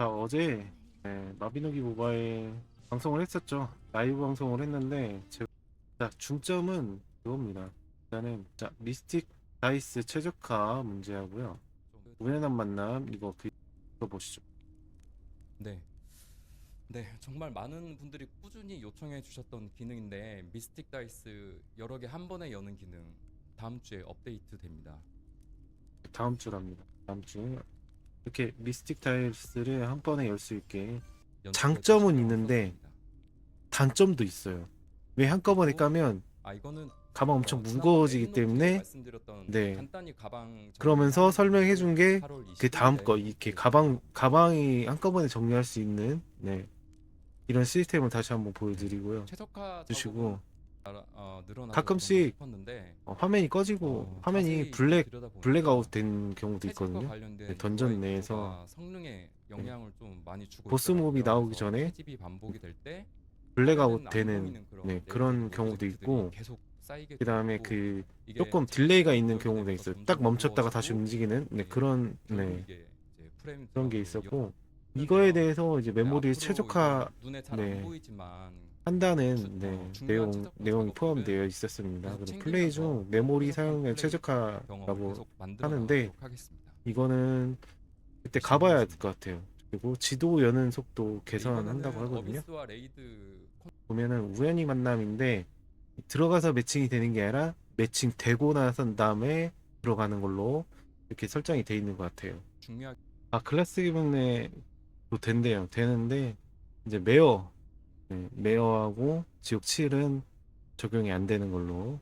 자 어제 네, 마비노기 모바일 방송을 했었죠. 라이브 방송을 했는데 제 자, 중점은 그겁니다. 일단은 자 미스틱 다이스 최적화 문제하고요. 우연한 만남 이거 그 보시죠. 네. 네, 정말 많은 분들이 꾸준히 요청해 주셨던 기능인데 미스틱 다이스 여러 개 한 번에 여는 기능 다음 주에 업데이트 됩니다. 다음 주랍니다. 다음 주에 이렇게 미스틱 다이스를 한 번에 열 수 있게 장점은 있는데. 단점도 있어요. 왜 한꺼번에 까면 아 이거는 가방 엄청 어, 무거워지기 때문에 말씀드렸던 네. 그러면서 설명해 준게 8월 그 다음 20일 거에 이렇게 그 가방 가방이 한꺼번에 정리할 수 있는 네 이런 시스템을 다시 한번 보여드리고요. 주시고 어, 늘어나서 가끔씩 싶었는데 어, 화면이 꺼지고 어, 화면이 자세히 블랙 들여다보니까 블랙아웃 된 경우도 있거든요. 관련된 네, 던전 UI 내에서 구조가 성능에 영향을 좀 많이 주고 보스 몹이 있더라고요. 나오기 그래서 전에 채집이 반복이 될때 블랙아웃 되는 네, 그런 경우도 있고 쌓이게 그 다음에 그 조금 딜레이가 있는 되면서 있어요. 딱 멈췄다가 다시 움직이는 네 네, 그런 네 그런 게 드랍으로 있었고 이거에 대해서 이제 메모리 앞으로 최적화 눈에 잘 안 네. 보이지만 한다는 주- 네, 어, 내용 내용이 포함되어 있었습니다. 챙기면서 플레이 중 메모리 사용량 최적화라고 하는데. 이거는 그때 가봐야 될 것 같아요. 그리고 지도 여는 속도 개선한다고 이번에는 하거든요. 보면은 우연히 만남인데 들어가서 매칭이 되는 게 아니라 매칭 되고 나선 다음에 들어가는 걸로 이렇게 설정이 돼 있는 것 같아요. 중요하게 아 클래스 기분에도 된대요. 되는데 이제 메어 네, 메어하고 지옥 7은 적용이 안 되는 걸로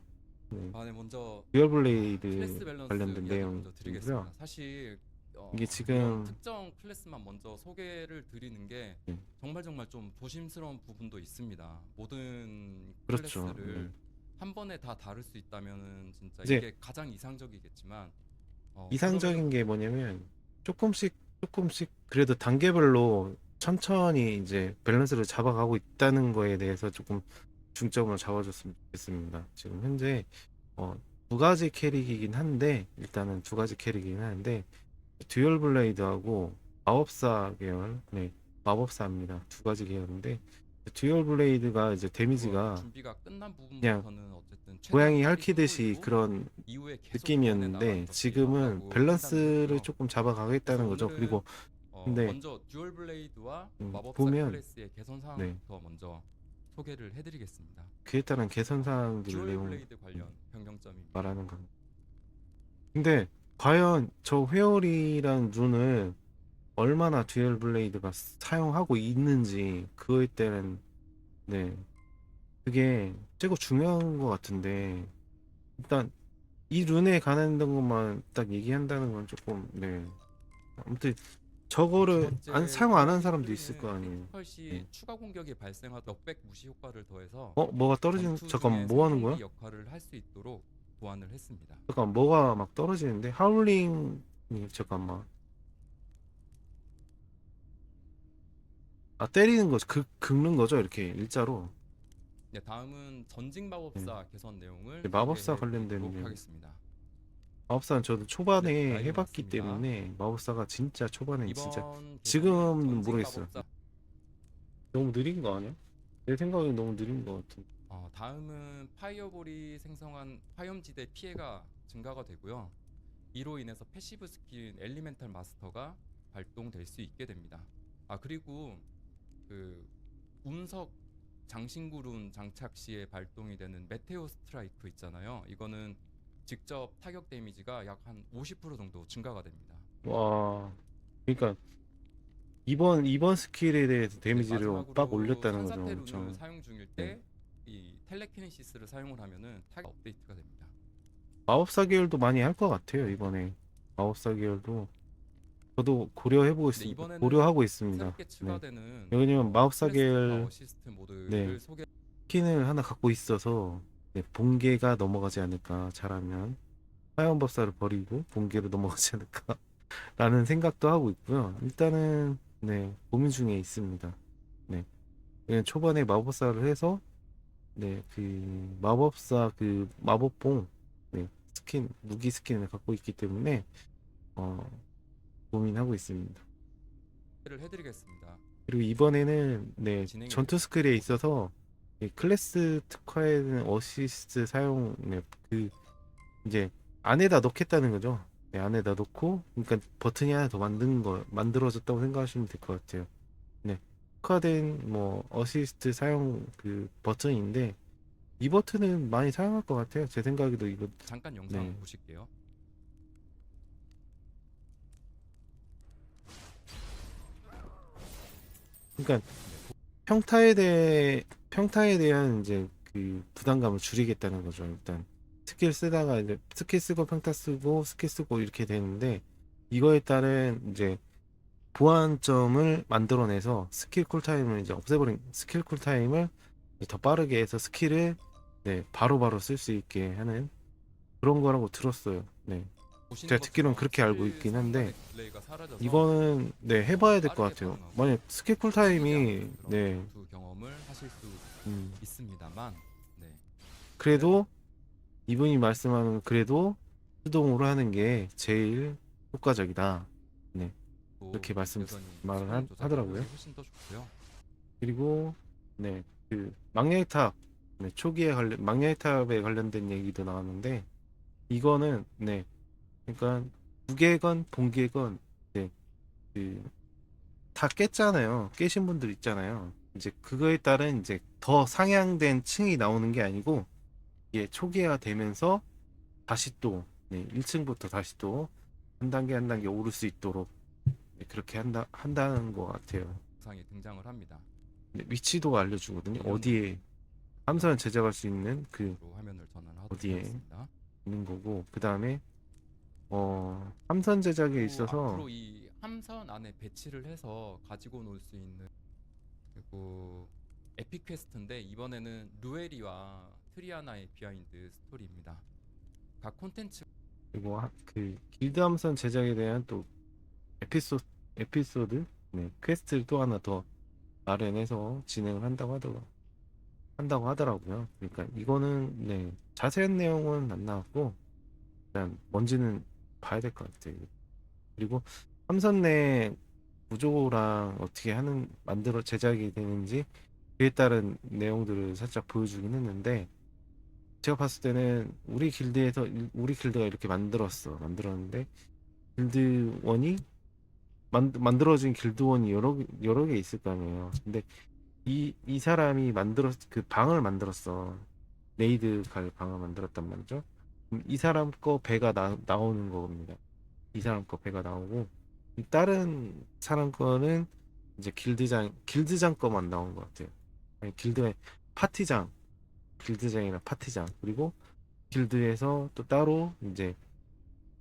네. 아, 네, 먼저 듀얼 클래스 블레이드 밸런스 관련된 이야기 먼저 내용이고요. 드리겠습니다. 사실 어, 이게 지금 특정 클래스만 먼저 소개를 드리는 게 네. 정말 정말 좀 조심스러운 부분도 있습니다. 모든 그렇죠. 클래스를 네. 한 번에 다 다룰 수 있다면은 진짜 이제 이게 가장 이상적이겠지만 어, 이상적인 게 뭐냐면 조금씩 조금씩 그래도 단계별로 천천히 이제 밸런스를 잡아가고 있다는 거에 대해서 조금 중점을 잡아줬으면 좋겠습니다. 지금 현재 어, 두 가지 캐릭이긴 한데 일단은 두 가지 캐릭이긴 하는데 듀얼 블레이드하고 마법사 계열 네 마법사입니다. 두 가지 계열인데 듀얼 블레이드가 이제 그거 데미지가 끝난 그냥 어쨌든 고양이 핥히듯이 그런 느낌이었는데 지금은 밸런스를. 조금 잡아가겠다는 거죠. 그리고 어, 근데 먼저 듀얼 블레이드와 음, 마법사 보면- 클래스의 개선 네. 사항부터 먼저 소개를 해드리겠습니다. 그에 따른 개선 사항들 듀얼 내용 블레이드 관련 변경점입니다. 말하는 거. 근데 과연 저 회오리란 룬을 얼마나 듀얼 블레이드가 사용하고 있는지 그거에 따른 네 그게 최고 중요한 것 같은데 일단 이 룬에 관한 것만 딱 얘기한다는 건 조금 네 아무튼 저거를 두 번째 안 사용 안 한 사람도 있을 거 아니에요. 크리티컬 시 네. 추가 공격이 발생하다 넉백 무시 효과를 더해서 어 뭐가 떨어지는 전투 잠깐 중에 뭐 하는 거야? 역할을 할 수 있도록 보완을 했습니다. 잠깐 뭐가 막 떨어지는데 하울링 잠깐만 아 때리는 거죠 긁, 긁는 거죠 이렇게 일자로 네, 다음은 전직 마법사 개선 내용을 네, 마법사 소개해 관련된 드리도록 내용. 하겠습니다. 마법사는 저도 초반에 네, 해봤기 맞습니다. 때문에 마법사가 진짜 초반에 진짜 지금은 모르겠어요. 마법사- 너무 느린 거 아니야? 내 생각엔 너무 느린 거 같은 어, 다음은 파이어볼이 생성한 화염지대 피해가 증가가 되고요. 이로 인해서 패시브 스킬인 엘리멘탈 마스터가 발동될 수 있게 됩니다. 아 그리고 그 운석 장신구룬 장착 시에 발동이 되는 메테오 스트라이크 있잖아요. 이거는 직접 타격 데미지가 약 한 50% 정도 증가가 됩니다. 와 그러니까 이번 이번 스킬에 대해서 네, 데미지를 빡 올렸다는 거죠 엄청. 사용 중일 때 이 텔레키네시스를 사용을 하면은 타격 업데이트가 됩니다. 마법사 계열도 많이 할 것 같아요 이번에. 마법사 계열도. 저도 고려해보고 네, 있, 이번에는 고려하고 있습니다. 추가되는 왜냐면 어, 마법사 계열 파워 시스템 모드를 네. 소개 스킨을 하나 갖고 있어서 네, 본계가 넘어가지 않을까 잘하면 화염법사를 버리고 본계로 넘어가지 않을까 라는 생각도 하고 있고요. 일단은 네 고민 중에 있습니다. 네 왜냐면 초반에 마법사를 해서 네 그 마법사 그 마법봉 네 스킨 무기 스킨을 갖고 있기 때문에 어 고민하고 있습니다. 를 해드리겠습니다. 그리고 이번에는 네 진행이 전투 스킬에 있어서 이 클래스 특화에는 어시스트 사용 네, 그 이제 안에다 넣겠다는 거죠. 네, 안에다 넣고 그러니까 버튼이 하나 더 만든 거 만들어졌다고 생각하시면 될 것 같아요. 네 특화된 뭐 어시스트 사용 그 버튼인데 이 버튼은 많이 사용할 것 같아요. 제 생각에도 이거 잠깐 영상 네. 보실게요. 그러니까 평타에 대해 평타에 대한 이제 그 부담감을 줄이겠다는 거죠. 일단 스킬 쓰다가 이제 스킬 쓰고 평타 쓰고 스킬 쓰고 이렇게 되는데 이거에 따른 이제 보완점을 만들어내서 스킬 쿨타임을 이제 없애버린 스킬 쿨타임을 더 빠르게 해서 스킬을 네 바로바로 쓸 수 있게 하는 그런 거라고 들었어요. 네 제가 듣기로는 그렇게 알고 있긴 한데 이거는 네 해봐야 될 것 같아요. 만약 스킬 쿨타임이 네 음, 있습니다만 네. 그래도 이분이 말씀하는 그래도 수동으로 하는 게 제일 효과적이다. 또 이렇게 말씀- 여전히 말을 하- 하더라고요. 훨씬 더 좋고요. 그리고 네 그 망령탑 네, 초기에 관련 망령탑에 관련된 얘기도 나왔는데 이거는 네 그러니까 무게건 본계건 네, 그다 깼잖아요. 깨신 분들 있잖아요. 이제 그거에 따른 이제 더 상향된 층이 나오는 게 아니고 이게 초기화 되면서 다시 또 네, 1층부터 다시 또 한 단계 한 단계 오를 수 있도록 네, 그렇게 한다 한다는 것 같아요. 영상이 등장을 합니다. 네, 위치도 알려주거든요. 어디에 함선 제작할 수 있는 그 로 화면을 전환하도록 어디에? 하겠습니다. 있는 거고 그 다음에 어 함선 제작에 또 있어서 앞으로 이 함선 안에 배치를 해서 가지고 놀 수 있는 그리고 에픽 퀘스트인데 이번에는 루에리와 트리아나의 비하인드 스토리입니다. 각 콘텐츠 그리고 하- 그 길드 함선 제작에 대한 또 에피소 에피소드 네, 퀘스트를 또 하나 더 마련해서 진행을 한다고 하더라고 한다고 하더라고요. 그러니까 이거는 네 자세한 내용은 안 나왔고 일단 뭔지는 봐야 될 것 같아요. 그리고 함선 내 구조랑 어떻게 하는 만들어 제작이 되는지 그에 따른 내용들을 살짝 보여주긴 했는데 제가 봤을 때는 우리 길드에서 일- 우리 길드가 이렇게 만들었어 만들었는데 길드원이 만, 만들어진 길드원이 여러 개- 여러 개 있을 거 아니에요. 근데 이, 이 사람이 만들었 그 방을 만들었어. 레이드 갈 방을 만들었단 말이죠. 이 사람 거 배가 나, 나오는 겁니다. 이 사람 거 배가 나오고 이 다른 사람 거는 이제 길드장 길드장 거만 나온 것 같아요 아니 길드의 파티장 길드장이나 파티장 그리고 길드에서 또 따로 이제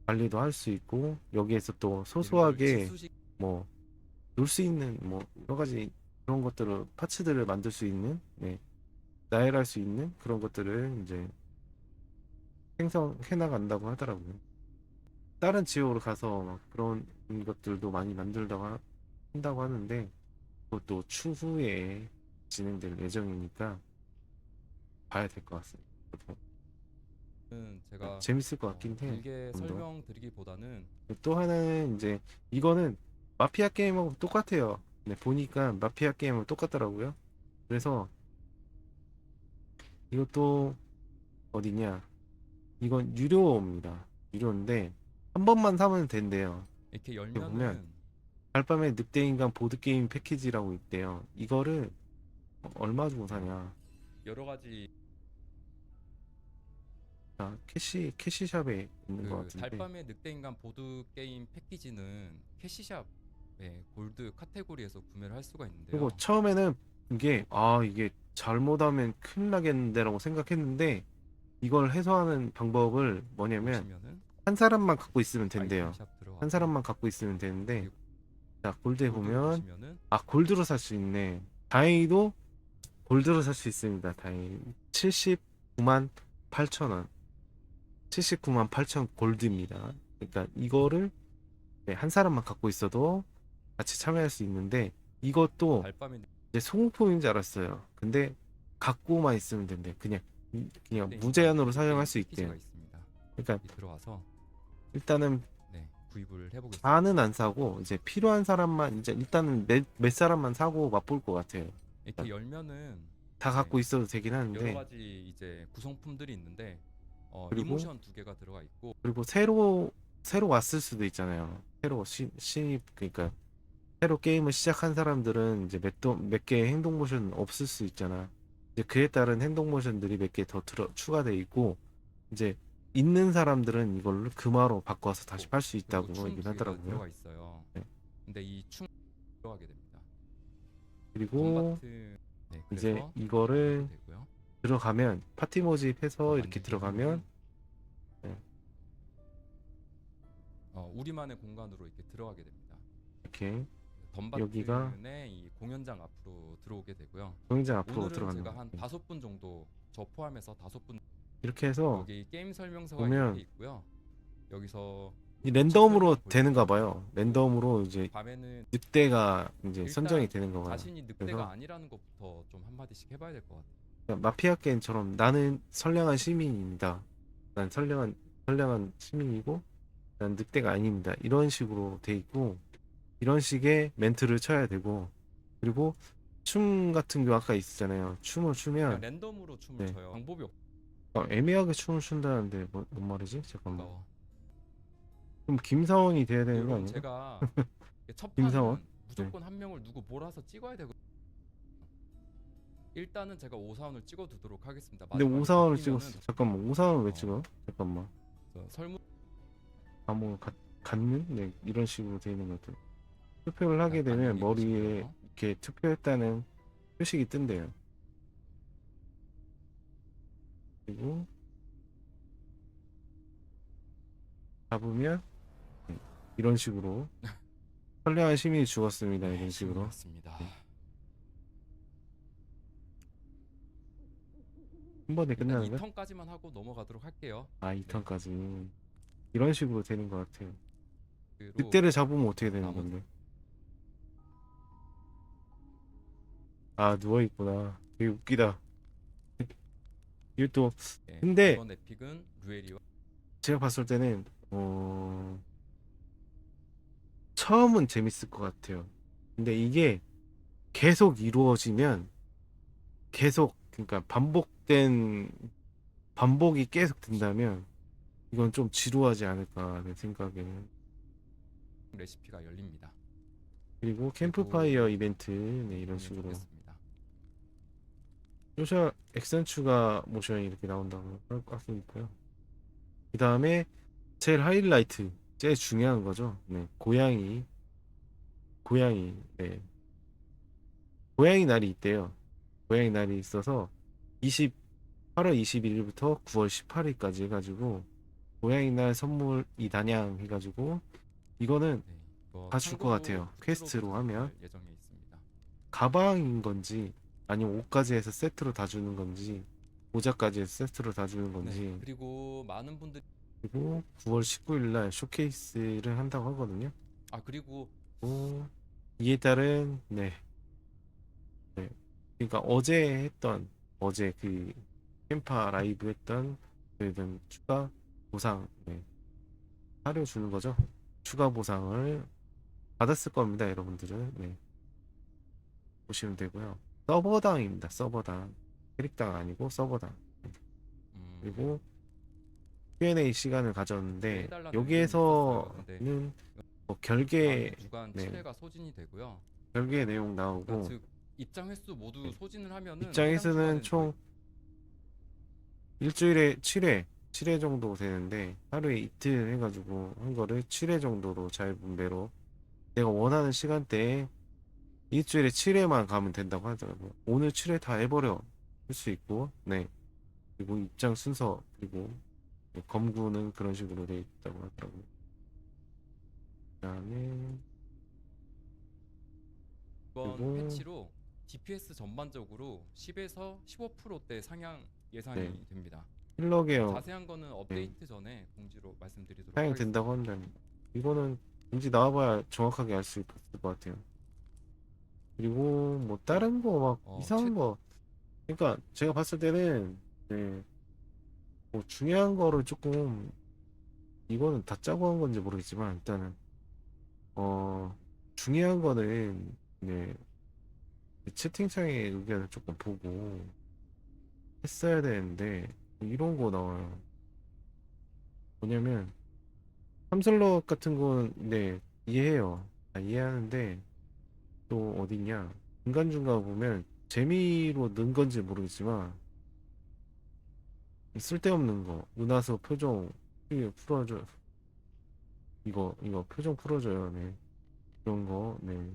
관리도 할 수 있고 여기에서 또 소소하게 지수식 뭐놀 수 있는 뭐 여러 가지 그런 것들을 파츠들을 만들 수 있는 네 나열할 수 있는 그런 것들을 이제 생성해 나간다고 하더라고요. 다른 지역으로 가서 막 그런 것들도 많이 만들다고 하- 한다고 하는데 그것도 추후에 진행될 예정이니까 봐야 될 것 같습니다. 은 제가 재밌을 것 어, 같긴 해. 길게. 설명드리기보다는 또 하나는 이제 이거는 마피아 게임하고 똑같아요. 네, 보니까 마피아 게임하고 똑같더라고요. 그래서 이것도 어디냐? 이건 유료입니다. 유료인데 한 번만 사면 된대요. 이렇게 보면 열면은 달밤의 늑대인간 보드 게임 패키지라고 있대요. 이거를 얼마 주고 사냐? 여러 가지 아, 캐시 캐시샵에 있는 것 그 같은데. 달밤의 늑대인간 보드 게임 패키지는 캐시샵 의 골드 카테고리에서 구매를 할 수가 있는데요. 그리고 처음에는 이게 아 이게 잘못하면 큰일 나겠는데라고 생각했는데 이걸 해소하는 방법을 뭐냐면 보시면은 한 사람만 갖고 있으면 된대요. 아이템샵 들어가서 한 사람만 갖고 있있으면 되는데 자 골드에 골드 보면 보시면은 아 골드로 살 수 있네. 다행히도 골드로 살 수 있습니다. 다행히 79만 8천 원. 79만 8천 골드입니다. 그러니까 이거를 네, 한 사람만 갖고 있어도 같이 참여할 수 있는데 이것도 이제 소모품인 줄 알았어요. 근데 갖고만 있으면 된대. 그냥 그냥 늑대인간 무제한으로 보드 사용할 수 있대요. 그러니까 들어와서 일단은 네. 구입을 해보겠습니다. 다는 안 사고 이제 필요한 사람만 이제 일단은 몇, 몇 사람만 사고 맛볼 것 같아요. 이렇게 열면은 다 네. 갖고 있어도 되긴 여러 하는데 가지 이제 구성품들이 있는데 어, 그리고- 이모션 두 개가 들어가 있고 그리고 새로 새로 왔을 수도 있잖아요. 새로 시, 신입 그러니까 새로 게임을 시작한 사람들은 이제 몇몇 개의 행동 모션 없을 수 있잖아. 이제 그에 따른 행동 모션들이 몇 개 더 추가돼 있고 이제 있는 사람들은 이걸로 금화로 바꿔서 다시 팔수 있다고 춤 얘기를 두 개가 하더라고요. 들어가 있어요. 네. 근데 이 춤 들어가게 됩니다. 그리고 네, 이제 그래서 이거를 되고요. 들어가면 파티 모집해서 이렇게 들어가면 네. 어, 우리만의 공간으로 이렇게 들어가게 됩니다. 이렇게 여기가 이 공연장 앞으로 들어오게 되고요. 공장 앞으로 오늘은 들어가는 제가 한 거. 다섯 분 정도 저 포함해서 다섯 분 이렇게 해서 여기 게임 설명서가 보면 이렇게 있고요. 여기서 이 랜덤으로 되는가. 봐요. 랜덤으로 이제 밤에는 늑대가 이제 일단 선정이 되는 거 봐요. 자신이 늑대가 그래서- 아니라는 것부터 좀 한마디씩 해봐야 될 것 같아요. 그러니까 마피아 게임처럼 나는 선량한 시민입니다. 난 선량한 선량한 시민이고 난 늑대가 아닙니다. 이런 식으로 돼 있고 이런 식의 멘트를 쳐야 되고 그리고 춤 같은 경우 아까 있었잖아요. 춤을 그냥 추면 랜덤으로 춤을 네. 춰요. 방법이 없. 어, 애매하게 춤을 춘다는데 뭐, 뭔 말이지? 잠깐만. 어, 그럼 김사원이 돼야 되는 거 아니야? 제가 첫 김사원? 판은 무조건 한 명을 누구 몰아서 찍어야 되고 일단은 제가 오사원을 찍어두도록 하겠습니다. 근데 마지막에 오사원을 바뀌면은 찍었어. 잠깐만. 오사원을 왜 어. 찍어? 잠깐만. 저 설문 아뭐 갖는? 네 이런 식으로 돼 있는 것들. 투표를 하게 약간 되면 머리에. 이렇게 투표했다는 표식이 뜬대요. 그리고 잡으면 이런 식으로 선량한 시민이 죽었습니다. 이런 네, 식으로. 맞습니다. 한 번에 일단 끝나는 거야? 2턴까지만 하고 넘어가도록 할게요. 아 2턴까지. 이런 식으로 되는 것 같아요. 늑대를 잡으면 어떻게 되는 나머지- 건데? 아 누워 있구나. 되게 웃기다. 또 네, 근데- 이번 에픽은 루엘이와 제가 봤을 때는 어 처음은 재밌을 것 같아요. 근데 이게 계속 이루어지면 계속 그러니까 반복된 반복이 계속 된다면 이건 좀 지루하지 않을까 하는 생각에는 레시피가 열립니다. 그리고 캠프파이어 이벤트 네, 이런 식으로 보겠습니다. 소셜 액션 추가 모션이 이렇게 나온다고 할것 같으니까요. 그 다음에 제일 하이라이트, 제일 중요한 거죠. 네, 고양이, 고양이, 네, 고양이 날이 있대요. 고양이 날이 있어서 20, 8월 21일부터 9월 18일까지 해가지고 고양이 날 선물 이 단양 해가지고 이거는 네, 이거 다 줄것 참고로 같아요. 굿즈로 퀘스트로 하면. 예정에 있습니다. 가방인 건지 아니면 옷까지 해서 세트로 다 주는 건지 모자까지 해서 세트로 다 주는 건지 네, 그리고 많은 분들이 그리고 9월 19일 날 쇼케이스를 한다고 하거든요. 아 그리고 오, 이에 따른 네. 네. 그러니까 어제 했던 어제 그 캠파 라이브 했던 그런 추가 보상 네. 사료 주는 거죠. 추가 보상을 받았을 겁니다, 여러분들은. 네. 보시면 되고요. 서버당입니다. 서버당. 캐릭당 아니고 서버당. 음, 그리고 Q&A 시간을 가졌는데 해달라는 여기에서는 뭐 결계 주간 네. 7회가 소진이 되고요. 결계 내용 나오고 그러니까 즉 입장 횟수 모두 네. 소진을 하면은 입장 횟수는 총 일주일에 7회 7회 정도 되는데 하루에 이틀 해가지고 한 거를 7회 정도로 잘 분배로 내가 원하는 시간대에 일주일에 7회만 가면 된다고 하더라고요. 오늘 7회 다 해버려 할 수 있고 네 그리고 입장 순서 그리고 네, 검구는 그런 식으로 돼 있다고 하더라고요. 그 다음에 이번 그리고- 패치로 DPS 전반적으로 10에서 15%대 상향 예상이 네. 됩니다. 힐러 계열 자세한 거는 업데이트 전에 공지로 말씀드리도록 하겠습니다. 된다고 한다면 이거는 왠지 나와봐야 정확하게 알 수 있을 것 같아요. 그리고 뭐 다른 거 막 어, 이상한 최- 거 그러니까 제가 봤을 때는 네, 뭐 중요한 거를 조금 이거는 다 짜고 한 건지 모르겠지만 일단은 어 중요한 거는 네 채팅창의 의견을 조금 보고 했어야 되는데 이런 거 나와요. 뭐냐면 삼슬럿 같은 건 네 이해해요. 아, 이해하는데 또 어딨냐 중간중간 보면 재미로 넣은 건지 모르겠지만 쓸데없는 거 은하수 표정 풀어줘 이거 이거 표정 풀어줘요 네. 이런 거네.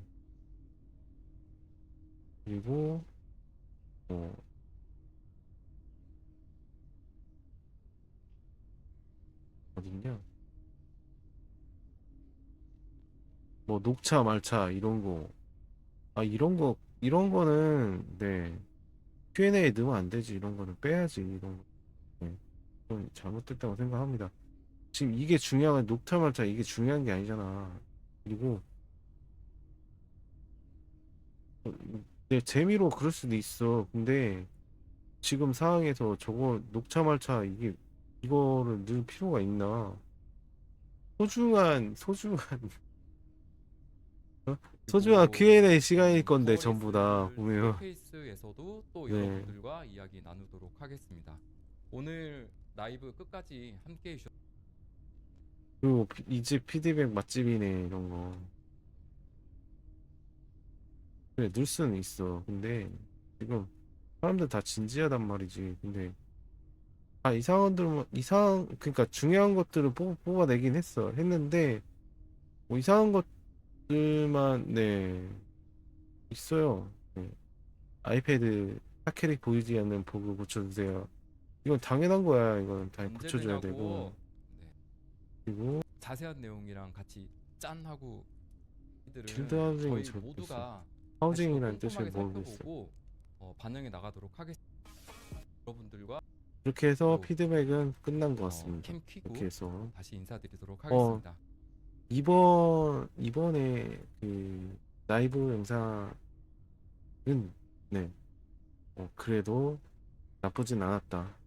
그리고 뭐 어딨냐 뭐 녹차 말차 이런 거. 아 이런 거 이런 거는 네. Q&A에 넣으면 안 되지. 이런 거는 빼야지 이런 거. 네. 좀 잘못됐다고 생각합니다. 지금 이게 중요한 녹차 말차 이게 중요한 게 아니잖아. 그리고 어, 네 재미로 그럴 수도 있어. 근데 지금 상황에서 저거 녹차 말차 이게 이거를 넣을 필요가 있나? 소중한 소중한 소중한 Q&A 시간일 건데 전부 다 보면. 페이스에서도 또 네. 여러분들과 이야기 나누도록 하겠습니다. 오늘 라이브 끝까지 함께 해주셔서 그리고 이집 피드백 맛집이네 이런 거. 그래 넣을 수는 있어. 근데 지금 사람들 다 진지하단 말이지. 근데 아 이상한들만 이상 그러니까 중요한 것들을 뽑, 뽑아내긴 했어. 했는데 뭐 이상한 것들만 네 있어요. 네. 아이패드 타캐릭 보이지 않는 버그 고쳐주세요 이건 당연한 거야 당연히 언제 고쳐줘야 되고 네, 그리고 자세한 내용이랑 같이 짠 하고 이들은 필드 하우징은 저희 잘 모두가 하우징이라는 뜻을 꼼꼼하게 모르겠어 살펴보고 어, 반영해 나가도록 하겠습니다. 여러분들과 이렇게 해서 또, 피드백은 끝난 것 어, 같습니다. 캠 이렇게 해서 다시 인사드리도록 어, 하겠습니다. 이번 이번에 그 라이브 영상은 네, 어, 그래도 나쁘진 않았다.